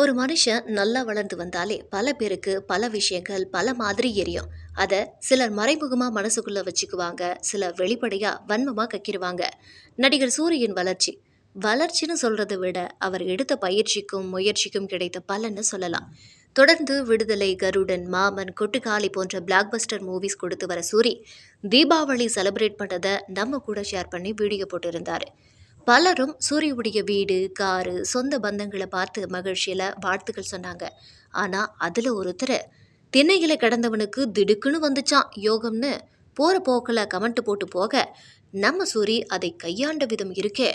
ஒரு மனுஷன் நல்லா வளர்ந்து வந்தாலே பல பேருக்கு பல விஷயங்கள் பல மாதிரி எரியும். அதை சிலர் மறைமுகமாக மனசுக்குள்ள வச்சுக்குவாங்க சிலர் வெளிப்படையாக வன்மமாக கக்கிடுவாங்க நடிகர் சூரியன் வளர்ச்சி. வளர்ச்சின்னு சொல்கிறத விட அவர் எடுத்த பயிற்சிக்கும் முயற்சிக்கும் கிடைத்த பலன்னு சொல்லலாம். தொடர்ந்து விடுதலை கருடன் மாமன் கொட்டுக்காளி போன்ற பிளாக்பஸ்டர் மூவிஸ் கொடுத்து வர சூரி தீபாவளி செலிப்ரேட் பண்ணதை நம்ம கூட ஷேர் பண்ணி வீடியோ போட்டிருந்தார். பலரும் சூரியவுடைய வீடு காரு சொந்த பந்தங்களை பார்த்து மகிழ்ச்சியில் வாழ்த்துக்கள் சொன்னாங்க. ஆனால் அதில் ஒருத்தர் திண்ணையில கிடந்தவனுக்கு திடுக்குன்னு வந்துச்சான் யோகம்னு. போகிற போக்கில் கமெண்ட் போட்டு போக நம்ம சூரி அதை கையாண்ட விதம் இருக்கே.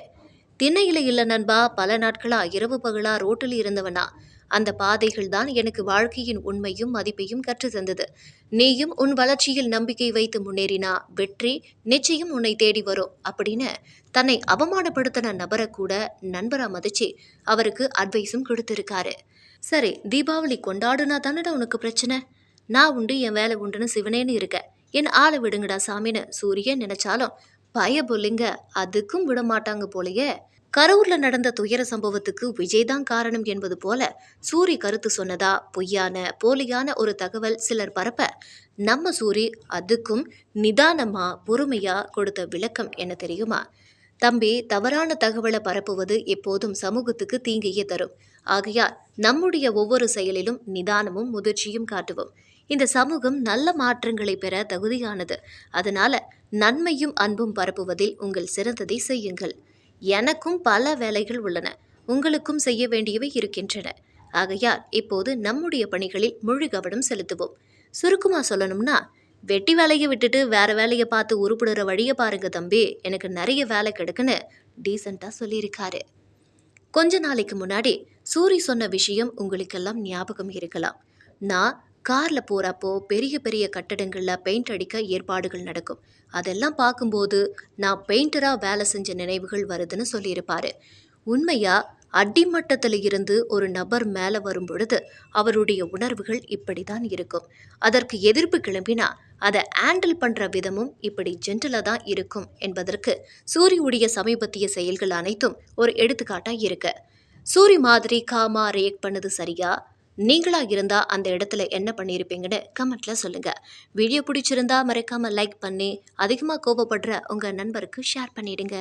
திண்ணையில் இல்லை நண்பா பல நாட்களாக இரவு பகலாக ரோட்டில் இருந்தவனா. அந்த பாதைகள் தான் எனக்கு வாழ்க்கையின் உண்மையும் மதிப்பையும் கற்று தந்தது. நீயும் உன் வளர்ச்சியில் நம்பிக்கை வைத்து முன்னேறினா வெற்றி நிச்சயம் உன்னை தேடி வரும் அப்படின்னு தன்னை அவமானப்படுத்தின நபரை கூட நண்பரா மதிச்சு அவருக்கு அட்வைஸும் கொடுத்திருக்காரு. சரி தீபாவளி கொண்டாடுனா தானடா உனக்கு பிரச்சனை? நான் உண்டு என் வேலை உண்டுன்னு சிவனேன்னு இருக்க. என் ஆளை விடுங்கடா சாமின்னு சூரியன் நினைச்சாலும் பய புள்ளிங்க அதுக்கும் விட மாட்டாங்க போலயே கரூர்ல நடந்த துயர சம்பவத்துக்கு விஜய் தான் காரணம் என்பது போல சூரி கருத்து சொன்னதா பொய்யான போலியான ஒரு தகவல் சிலர் பரப்ப நம்ம சூரி அதுக்கும் நிதானமா பொறுமையா கொடுத்த விளக்கம் என்ன தெரியுமா? தம்பி தவறான தகவலை பரப்புவது எப்போதும் சமூகத்துக்கு தீங்கையே தரும். ஆகையால் நம்முடைய ஒவ்வொரு செயலிலும் நிதானமும் முதிர்ச்சியும் காட்டுவோம். இந்த சமூகம் நல்ல மாற்றங்களை பெற தகுதியானது. அதனால நன்மையும் அன்பும் பரப்புவதில் உங்கள் சிறந்ததை செய்யுங்கள். எனக்கும் பல வேலைகள் உள்ளன. உங்களுக்கும் செய்ய வேண்டியவை இருக்கின்றன. ஆகையால் இப்போது நம்முடைய பணிகளில் முழு கவனம் செலுத்துவோம். சுருக்கமாக சொல்லணும்னா வெட்டி வேலையை விட்டுட்டு வேற வேலையை பார்த்து உருப்பிடுற வழியை பாருங்க தம்பி. எனக்கு நிறைய வேலை கிடைக்குன்னு டீசெண்டாக சொல்லியிருக்காரு. கொஞ்ச நாளைக்கு முன்னாடி சூரி சொன்ன விஷயம் உங்களுக்கெல்லாம் ஞாபகம் இருக்கலாம். நான் காரில் போகிறப்போ பெரிய பெரிய கட்டடங்களில் பெயிண்ட் அடிக்க ஏற்பாடுகள் நடக்கும். அதெல்லாம் பார்க்கும்போது நான் பெயிண்டராக வேலை செஞ்ச நினைவுகள் வருதுன்னு சொல்லியிருப்பார். உண்மையாக அடிமட்டத்தில் இருந்து ஒரு நபர் மேலே வரும் பொழுது அவருடைய உணர்வுகள் இப்படி தான் இருக்கும். அதற்கு எதிர்ப்பு கிளம்பினா அதை ஹேண்டில் பண்ணுற விதமும் இப்படி ஜென்டலாக தான் இருக்கும் என்பதற்கு சூரியுடைய சமீபத்திய செயல்கள் அனைத்தும் ஒரு எடுத்துக்காட்டாக இருக்கு. சூரி மாதிரி காமா ரியாக்ட் பண்ணது சரியா? நீங்களாக இருந்தால் அந்த இடத்துல என்ன பண்ணியிருப்பீங்கன்னு கமெண்ட்டில் சொல்லுங்கள் வீடியோ பிடிச்சிருந்தா மறக்காமல் லைக் பண்ணி அதிகமாக கோபப்படுற உங்கள் நண்பருக்கு ஷேர் பண்ணிவிடுங்க